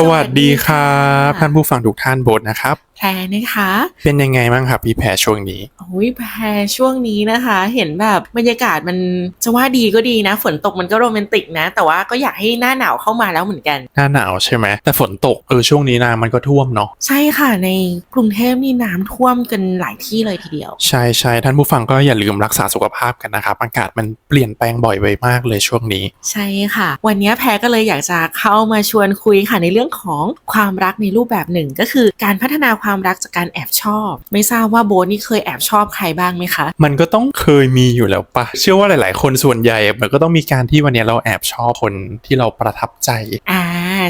สวัสดีครับ ท่านผู้ฟังทุกท่านโบทนะครับ แพรนะคะ เป็นยังไงบ้างครับพี่แพรช่วงนี้โอ้ยแพรช่วงนี้นะคะ เห็นแบบบรรยากาศมันจะว่าดีก็ดีนะ ฝนตกมันก็โรแมนติกนะ แต่ว่าก็อยากให้หน้าหนาวเข้ามาแล้วเหมือนกัน หน้าหนาวใช่ไหมแต่ฝนตกเออช่วงนี้น้ำมันก็ท่วมเนาะใช่ค่ะในกรุงเทพนี่น้ำท่วมกันหลายที่เลยทีเดียว ใช่ใช่ท่านผู้ฟังก็อย่าลืมรักษาสุขภาพกันนะครับอากาศมันเปลี่ยนแปลงบ่อยไปมากเลยช่วงนี้ ใช่ค่ะ วันนี้แพรก็เลยอยากจะเข้ามาชวนคุยค่ะในเรื่องของความรักในรูปแบบหนึ่ง ก็คือการพัฒนาความรักจากการแอบชอบ ไม่ทราบว่าโบทนี่เคยแอบชอบใครบ้างไหมคะ มันก็ต้องเคยมีอยู่แล้วปะเชื่อว่าหลาย ๆ คนส่วนใหญ่มันก็ต้องมีการที่วันนี้เราแอบชอบคนที่เราประทับใจอ่า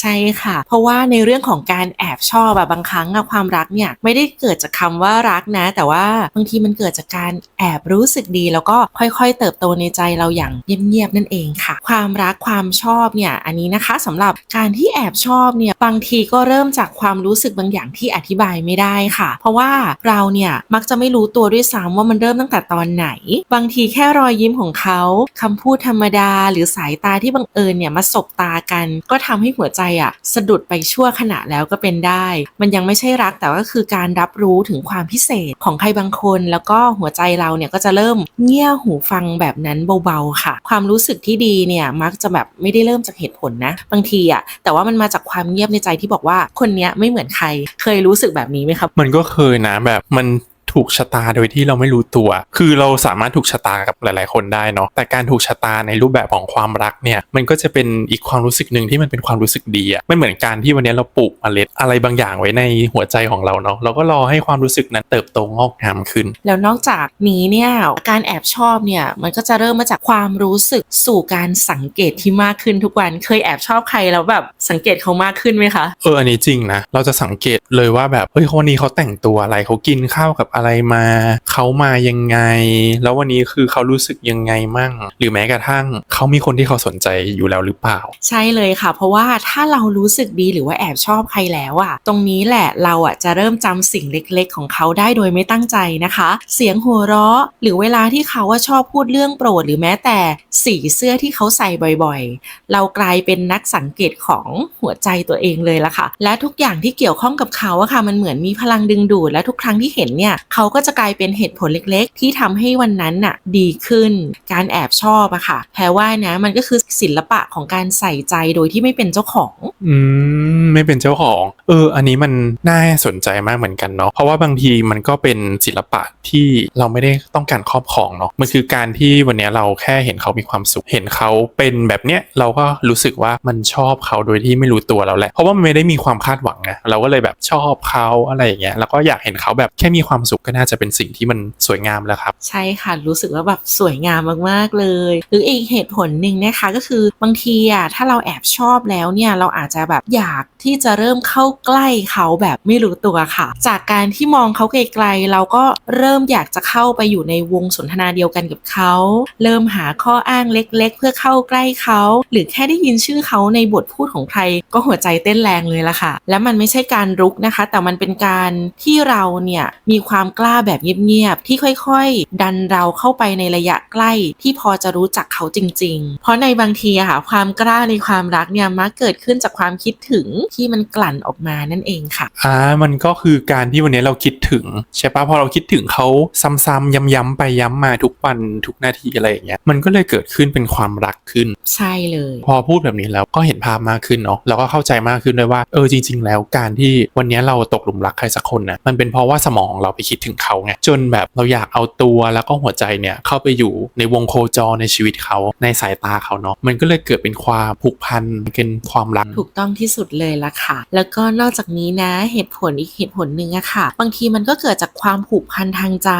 ใช่ค่ะ เพราะว่าในเรื่องของการแอบชอบอะบางครั้งอะความรักเนี่ยไม่ได้เกิดจากคำว่ารักนะ แต่ว่าบางทีมันเกิดจากการแอบรู้สึกดี แล้วก็ค่อยๆ เติบโตในใจเราอย่างเงียบๆนั่นเองค่ะ ความรักความชอบเนี่ยอันนี้นะคะสำหรับการที่แอบชอบเนี่ยบางทีก็เริ่มจากความรู้สึกบางอย่างที่อธิบายไม่ได้ค่ะ เพราะว่าเราเนี่ยมักจะไม่รู้ตัวด้วยซ้ำว่ามันเริ่มตั้งแต่ตอนไหน บางทีแค่รอยยิ้มของเขาคำพูดธรรมดา หรือสายตาที่บังเอิญเนี่ยมาสบตากัน ก็ทำให้หัวใจอะสะดุดไปชั่วขณะแล้วก็เป็นได้ มันยังไม่ใช่รักแต่ก็คือการรับรู้ถึงความพิเศษของใครบางคน แล้วก็หัวใจเราเนี่ยก็จะเริ่มเงี่ยหูฟังแบบนั้นเบาๆค่ะ ความรู้สึกที่ดีเนี่ยมักจะแบบไม่ได้เริ่มจากเหตุผลนะ บางทีอะแต่ว่ามันมาจากความเงียบในใจที่บอกว่าคนเนี้ยไม่เหมือนใครเคยรู้สึกแบบนี้ไหมครับ มันก็เคยนะแบบมัน ถูกชะตาโดยที่เราไม่รู้ตัว คือเราสามารถถูกชะตากับหลาย ๆ คนได้เนาะ แต่การถูกชะตาในรูปแบบของความรักเนี่ย มันก็จะเป็นอีกความรู้สึกหนึ่งที่มันเป็นความรู้สึกดีอะไม่เหมือนการที่วันนี้เราปลูกเมล็ดอะไรบางอย่างไว้ในหัวใจของเราเนาะ เราก็รอให้ความรู้สึกนั้นเติบโตงอกงามขึ้น แล้วนอกจากนี้เนี่ยการแอบชอบเนี่ยมันก็จะเริ่มมาจากความรู้สึกสู่การสังเกตที่มากขึ้นทุกวัน เคยแอบชอบใครแล้วแบบสังเกตเขามากขึ้นไหมคะ เอออันนี้จริงนะ เราจะสังเกตเลยว่าแบบเฮ้ยคนนี้เขาแต่งตัวอะไรเขากินข้าวกับอะไรมา เขามายังไง แล้ววันนี้คือเขารู้สึกยังไงมั่ง หรือแม้กระทั่งเขามีคนที่เขาสนใจอยู่แล้วหรือเปล่า ใช่เลยค่ะ เพราะว่าถ้าเรารู้สึกดีหรือว่าแอบชอบใครแล้วอะตรงนี้แหละเราอะจะเริ่มจำสิ่งเล็กๆ ของเขาได้โดยไม่ตั้งใจนะคะ เสียงหัวเราะ หรือเวลาที่เขาว่าชอบพูดเรื่องโปรด หรือแม้แต่สีเสื้อที่เขาใส่บ่อยๆ เรากลายเป็นนักสังเกตของหัวใจตัวเองเลยละค่ะ และทุกอย่างที่เกี่ยวข้องกับเขาอะค่ะ มันเหมือนมีพลังดึงดูดและทุกครั้งที่เห็นเนี่ยเขาก็จะกลายเป็นเหตุผลเล็กๆ ที่ทำให้วันนั้นน่ะดีขึ้น การแอบชอบอะค่ะแพรว่านะมันก็คือศิลปะของการใส่ใจโดยที่ไม่เป็นเจ้าของ อืมไม่เป็นเจ้าของ เออ อันนี้มันน่าสนใจมากเหมือนกันเนาะเพราะว่าบางทีมันก็เป็นศิลปะที่เราไม่ได้ต้องการครอบครองเนาะมันคือการที่วันนี้เราแค่เห็นเขามีความสุข เห็นเขาเป็นแบบเนี้ยเราก็รู้สึกว่ามันชอบเขาโดยที่ไม่รู้ตัวเราแหละเพราะว่ามันไม่ได้มีความคาดหวังไงเราก็เลยแบบชอบเขาอะไรอย่างเงี้ยแล้วก็อยากเห็นเขาแบบแค่มีความสุขก็น่าจะเป็นสิ่งที่มันสวยงามแล้วครับ ใช่ค่ะรู้สึกว่าแบบสวยงามมากๆเลย หรืออีกเหตุผลหนึ่งนะคะก็คือบางทีอะถ้าเราแอบชอบแล้วเนี่ยเราอาจจะแบบอยากที่จะเริ่มเข้าใกล้เขาแบบไม่รู้ตัวค่ะ จากการที่มองเขาไกลๆเราก็เริ่มอยากจะเข้าไปอยู่ในวงสนทนาเดียวกันกับเขา เริ่มหาข้ออ้างเล็ก ๆ เพื่อเข้าใกล้เขา หรือแค่ได้ยินชื่อเขาในบทพูดของใครก็หัวใจเต้นแรงเลยละค่ะ และมันไม่ใช่การรุกนะคะ แต่มันเป็นการที่เราเนี่ยมีความกล้าแบบเงียบๆที่ค่อยๆ ดันเราเข้าไปในระยะใกล้ที่พอจะรู้จักเขาจริง ๆ เพราะในบางทีอะค่ะความกล้าในความรักเนี่ยมักเกิดขึ้นจากความคิดถึงที่มันกลั่นออกมานั่นเองค่ะอ่ามันก็คือการที่วันนี้เราคิดถึงใช่ปะพอเราคิดถึงเขาซ้ำๆย้ำๆไปย้ำมาทุกวันทุกนาทีอะไรอย่างเงี้ยมันก็เลยเกิดขึ้นเป็นความรักขึ้น ใช่เลย พอพูดแบบนี้แล้วก็เห็นภาพมากขึ้นเนาะแล้วก็เข้าใจมากขึ้นด้วยว่าเออจริง ๆ แล้วการที่วันนี้เราตกหลุมรักใครสักคนนะมันเป็นเพราะว่าสมองเราไปคิดถึงเขาไงจนแบบเราอยากเอาตัวแล้วก็หัวใจเนี่ยเข้าไปอยู่ในวงโคจรในชีวิตเขาในสายตาเขาเนาะมันก็เลยเกิดเป็นความผูกพันเป็นความรักถูกต้องที่สุดเลยละค่ะ แล้วก็นอกจากนี้นะเหตุผลอีกเหตุผลหนึ่งอะค่ะ บางทีมันก็เกิดจากความผูกพันทางใจ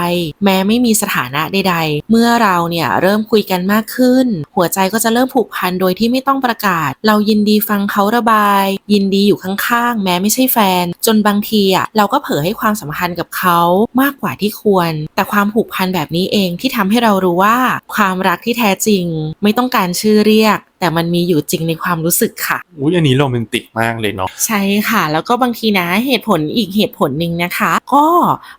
แม้ไม่มีสถานะใด ๆ เมื่อเราเนี่ยเริ่มคุยกันมากขึ้น หัวใจก็จะเริ่มผูกพันโดยที่ไม่ต้องประกาศ เรายินดีฟังเขาระบาย ยินดีอยู่ข้างๆ แม้ไม่ใช่แฟน จนบางทีอะเราก็เผลอให้ความสำคัญกับเขามากกว่าที่ควร แต่ความผูกพันแบบนี้เองที่ทำให้เรารู้ว่า ความรักที่แท้จริง ไม่ต้องการชื่อเรียกแต่มันมีอยู่จริงในความรู้สึกค่ะ อุ้ยอันนี้โรแมนติกมากเลยเนาะ ใช่ค่ะ แล้วก็บางทีนะเหตุผลอีกเหตุผลหนึ่งนะคะ ก็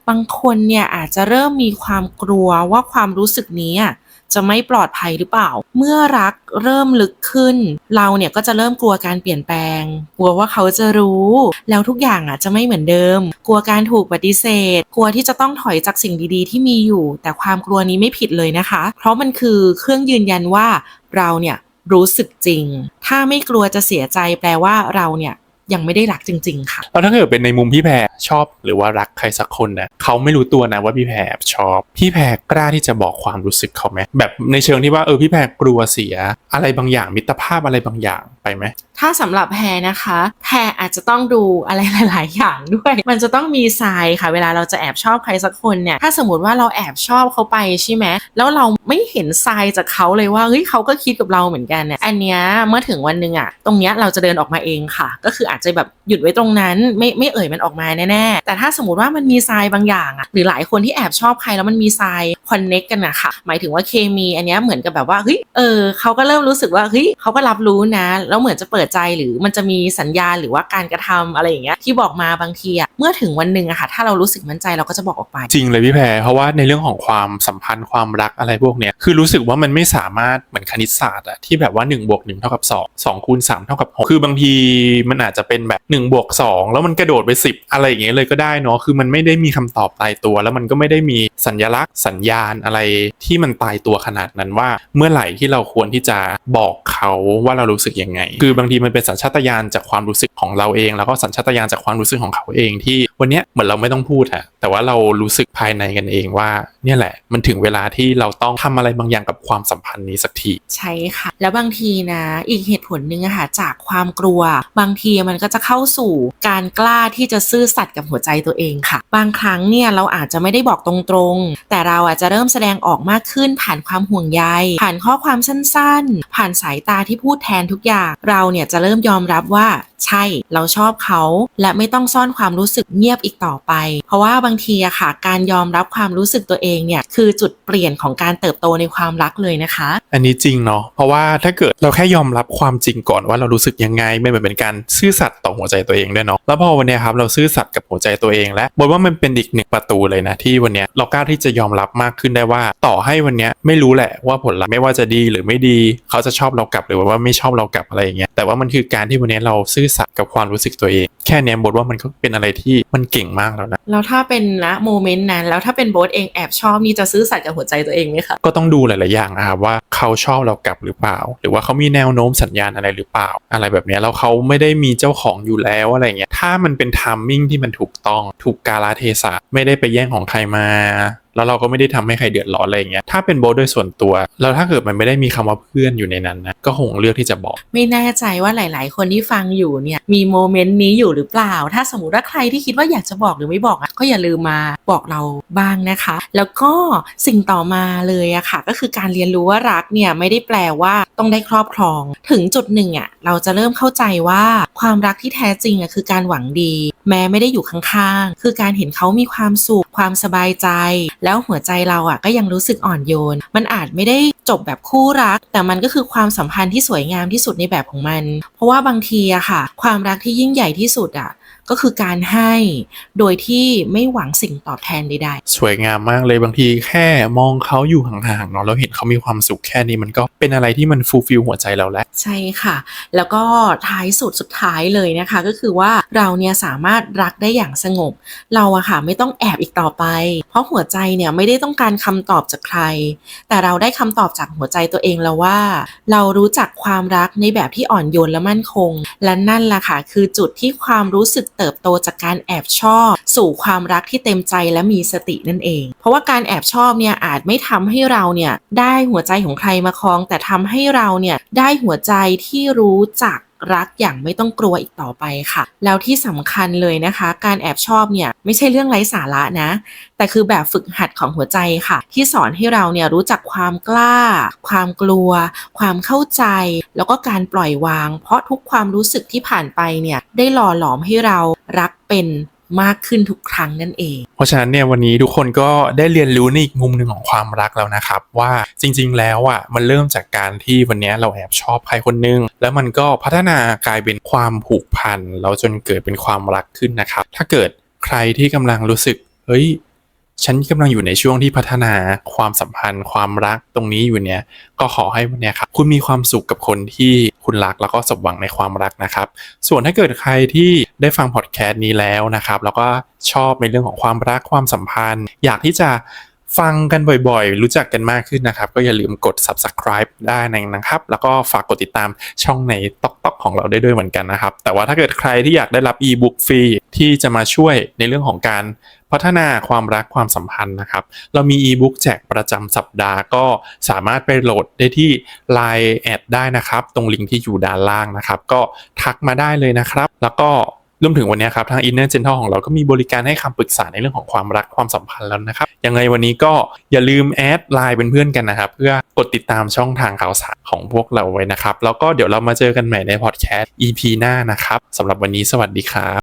บางคนเนี่ยอาจจะเริ่มมีความกลัวว่าความรู้สึกนี้อะ จะไม่ปลอดภัยหรือเปล่า เมื่อรักเริ่มลึกขึ้น เราเนี่ยก็จะเริ่มกลัวการเปลี่ยนแปลง กลัวว่าเขาจะรู้ แล้วทุกอย่างอะจะไม่เหมือนเดิม กลัวการถูกปฏิเสธ กลัวที่จะต้องถอยจากสิ่งดีๆ ที่มีอยู่ แต่ความกลัวนี้ไม่ผิดเลยนะคะ เพราะมันคือเครื่องยืนยันว่าเราเนี่ยรู้สึกจริง ถ้าไม่กลัวจะเสียใจแปลว่าเราเนี่ย ยังไม่ได้รักจริง ๆ ค่ะแล้วถ้าเกิดเป็นในมุมพี่แพรชอบหรือว่ารักใครสักคนนะเขาไม่รู้ตัวนะว่าพี่แพรชอบ พี่แพรกล้าที่จะบอกความรู้สึกเขาไหมแบบในเชิงที่ว่าเออพี่แพรกลัวเสีย อะไรบางอย่างมิตรภาพอะไรบางอย่างไปไหม ถ้าสำหรับแพรนะคะ แพรอาจจะต้องดูอะไรหลาย ๆ อย่างด้วย มันจะต้องมีทรายค่ะ เวลาเราจะแอบชอบใครสักคนเนี่ย ถ้าสมมติว่าเราแอบชอบเขาไปใช่ไหม แล้วเราไม่เห็นทรายจากเขาเลยว่า เฮ้ยเขาก็คิดกับเราเหมือนกันเนี่ย อันเนี้ยเมื่อถึงวันหนึ่งอะตรงเนี้ยเราจะเดินออกมาเองค่ะ ก็คืออาจจะแบบหยุดไว้ตรงนั้น ไม่ไม่เอ่ยมันออกมาแน่ ๆ แต่ถ้าสมมติว่ามันมีทรายบางอย่างอะหรือหลายคนที่แอบชอบใครแล้วมันมีทรายคอนเน็กกันอะค่ะ หมายถึงว่าเคมีอันเนี้ยเหมือนกับแบบว่า เฮ้ย เออเขาก็เริ่มรู้สึกว่า เฮ้ยเขาก็รับรู้นะแล้วเหมือนจะเปิดใจหรือมันจะมีสัญญาณหรือว่าการกระทำอะไรอย่างเงี้ยที่บอกมาบางทีอะเมื่อถึงวันหนึ่งอะค่ะถ้าเรารู้สึกมั่นใจเราก็จะบอกออกไป จริงเลยพี่แพรเพราะว่าในเรื่องของความสัมพันธ์ความรักอะไรพวกเนี้ยคือรู้สึกว่ามันไม่สามารถเหมือนคณิตศาสตร์อะที่แบบว่า1นบวกหเท่ากับ2 2คูณ3เท่ากับ6คือบางทีมันอาจจะเป็นแบบ1บวก2แล้วมันกระโดดไป 10 อะไรอย่างเงี้ยเลยก็ได้เนาะคือมันไม่ได้มีคำตอบตายตัว แล้วมันก็ไม่ได้มีสัญลักษณ์สัญญาณอะไรที่มันตายตัวขนาดนั้นว่า เมื่อไหร่ที่เราควรที่จะบอกเขาว่าเรารู้สึกยังไงคือบางทีมันเป็นสัญชาตญาณจากความรู้สึกของเราเอง แล้วก็สัญชาตญาณจากความรู้สึกของเขาเองที่วันนี้เหมือนเราไม่ต้องพูดอะแต่ว่าเรารู้สึกภายในกันเองว่าเนี่ยแหละ มันถึงเวลาที่เราต้องทำอะไรบางอย่างกับความสัมพันธ์นี้สักทีใช่ค่ะ แล้วบางทีนะอีกเหตุผลหนึ่งอะค่ะจากความกลัว บางทีมันก็จะเข้าสู่การกล้าที่จะซื่อสัตย์กับหัวใจตัวเองค่ะ บางครั้งเนี่ยเราอาจจะไม่ได้บอกตรงๆ แต่เราอาจจะเริ่มแสดงออกมากขึ้นผ่านความห่วงใยผ่านข้อความสั้นๆ ผ่านสายตาที่พูดแทนทุกอย่างเราเนี่ยจะเริ่มยอมรับว่าใช่เราชอบเขา และไม่ต้องซ่อนความรู้สึกเงียบอีกต่อไป เพราะว่าบางทีอะค่ะ การยอมรับความรู้สึกตัวเองเนี่ยคือจุดเปลี่ยนของการเติบโตในความรักเลยนะคะ อันนี้จริงเนาะเพราะว่าถ้าเกิดเราแค่ยอมรับความจริงก่อนว่าเรารู้สึกยังไงไม่เหมือนเป็นการซื่อสัตย์ต่อหัวใจตัวเองด้วยเนาะแล้วพอวันเนี้ยครับเราซื่อสัตย์กับหัวใจตัวเองและบอกว่ามันเป็นอีกหนึ่งประตูเลยนะที่วันเนี้ยเรากล้าที่จะยอมรับมากขึ้นได้ว่า ต่อให้วันเนี้ยไม่รู้แหละว่าผลลัพธ์ไม่ว่าจะดีหรือไม่ดี เขาจะชอบเรากลับหรือว่าไม่ชอบเรากลับอะไรอย่างเงี้ยแต่ว่ามันคือการที่วันเนี้ยเราซื่อสัตย์กับความรู้สึกตัวเอง แค่เนี้ยบทว่ามันก็เป็นอะไรที่มันเก่งมากแล้วนะแล้วถ้าเป็นณโมเมนต์นั้นแล้วถ้าเป็นโบ๊ทเองแอบชอบนี่จะซื่อสัตย์กับหัวใจตัวเองไหมคะก็ต้องดูหลาย ๆ อย่างนะครับว่าเขาชอบเรากลับหรือเปล่า หรือว่าเขามีแนวโน้มสัญญาณอะไรหรือเปล่า อะไรแบบเนี้ยแล้วเขาไม่ได้มีเจ้าของอยู่แล้วอะไรเงี้ยถ้ามันเป็นทามมิ่งที่มันถูกต้องถูกกาลเทศะไม่ได้ไปแย่งของใครมาแล้วเราก็ไม่ได้ทำให้ใครเดือดร้อนอะไรเงี้ยถ้าเป็นโบทโดยส่วนตัวแล้วถ้าเกิดมันไม่ได้มีคำว่าเพื่อนอยู่ในนั้นนะก็คงเลือกที่จะบอก ไม่แน่ใจว่าหลาย ๆ คนที่ฟังอยู่เนี่ยมีโมเมนต์นี้อยู่หรือเปล่า ถ้าสมมติว่าใครที่คิดว่าอยากจะบอกหรือไม่บอกอะก็อย่าลืมมาบอกเราบ้างนะคะ แล้วก็สิ่งต่อมาเลยอะค่ะ ก็คือการเรียนรู้ว่ารักเนี่ยไม่ได้แปลว่าต้องได้ครอบครอง ถึงจุดหนึ่งอะเราจะเริ่มเข้าใจว่าความรักที่แท้จริงอะคือการหวังดี แม้ไม่ได้อยู่ข้างๆคือการเห็นเขามีความสุขความสบายใจแล้วหัวใจเราอะก็ยังรู้สึกอ่อนโยน มันอาจไม่ได้จบแบบคู่รัก แต่มันก็คือความสัมพันธ์ที่สวยงามที่สุดในแบบของมัน เพราะว่าบางทีอะค่ะ ความรักที่ยิ่งใหญ่ที่สุดอะ ก็คือการให้โดยที่ไม่หวังสิ่งตอบแทนใดๆ สวยงามมากเลยบางทีแค่มองเขาอยู่ห่างๆเนาะแล้วเห็นเขามีความสุขแค่นี้มันก็เป็นอะไรที่มันฟูลฟิลหัวใจเราแล้ว ใช่ค่ะ แล้วก็ท้ายสุดสุดท้ายเลยนะคะ ก็คือว่าเราเนี่ยสามารถรักได้อย่างสงบ เราอะค่ะไม่ต้องแอบอีกต่อไป เพราะหัวใจเนี่ยไม่ได้ต้องการคำตอบจากใคร แต่เราได้คำตอบจากหัวใจตัวเองแล้วว่า เรารู้จักความรักในแบบที่อ่อนโยนและมั่นคง และนั่นแหละค่ะคือจุดที่ความรู้สึกเติบโตจากการแอบชอบ สู่ความรักที่เต็มใจและมีสตินั่นเอง เพราะว่าการแอบชอบเนี่ยอาจไม่ทำให้เราเนี่ยได้หัวใจของใครมาครอง แต่ทำให้เราเนี่ยได้หัวใจที่รู้จัก รักอย่างไม่ต้องกลัวอีกต่อไปค่ะ แล้วที่สำคัญเลยนะคะ การแอบชอบเนี่ยไม่ใช่เรื่องไร้สาระนะ แต่คือแบบฝึกหัดของหัวใจค่ะ ที่สอนให้เราเนี่ยรู้จักความกล้า ความกลัว ความเข้าใจ แล้วก็การปล่อยวาง เพราะทุกความรู้สึกที่ผ่านไปเนี่ยได้หล่อหลอมให้เรารักเป็น มากขึ้นทุกครั้งนั่นเอง เพราะฉะนั้นเนี่ยวันนี้ทุกคนก็ได้เรียนรู้ในอีกมุมหนึ่งของความรักแล้วนะครับ ว่าจริงๆแล้วอะมันเริ่มจากการที่วันนี้เราแอบชอบใครคนนึง แล้วมันก็พัฒนากลายเป็นความผูกพันแล้วจนเกิดเป็นความรักขึ้นนะครับ ถ้าเกิดใครที่กำลังรู้สึกเฮ้ย ฉันกำลังอยู่ในช่วงที่พัฒนาความสัมพันธ์ ความรักตรงนี้อยู่เนี่ยก็ขอให้เนี่ยครับคุณมีความสุขกับคนที่คุณรักแล้วก็สมหวังในความรักนะครับ ส่วนถ้าเกิดใครที่ได้ฟังพอดแคสต์นี้แล้วนะครับ แล้วก็ชอบในเรื่องของความรักความสัมพันธ์ อยากที่จะ ฟังกันบ่อยๆ รู้จักกันมากขึ้นนะครับ ก็อย่าลืมกด subscribe ได้นะครับ แล้วก็ฝากกดติดตามช่องในตอกตอกของเราได้ด้วยเหมือนกันนะครับ แต่ว่าถ้าเกิดใครที่อยากได้รับ e-book ฟรีที่จะมาช่วยในเรื่องของการพัฒนาความรักความสัมพันธ์นะครับ เรามี e-book แจกประจำสัปดาห์ก็สามารถไปโหลดได้ที่ Line แอดได้นะครับ ตรงลิงก์ที่อยู่ด้านล่างนะครับ ก็ทักมาได้เลยนะครับ แล้วก็ รวมถึงวันนี้ครับทาง Inner Gentle ของเราก็มีบริการให้คำปรึกษาในเรื่องของความรักความสัมพันธ์แล้วนะครับ ยังไงวันนี้ก็อย่าลืมแอดไลน์เป็นเพื่อนกันนะครับ เพื่อกดติดตามช่องทางข่าวสารของพวกเราไว้นะครับ แล้วก็เดี๋ยวเรามาเจอกันใหม่ในพอดแคสต์ EP หน้านะครับสำหรับวันนี้สวัสดีครับ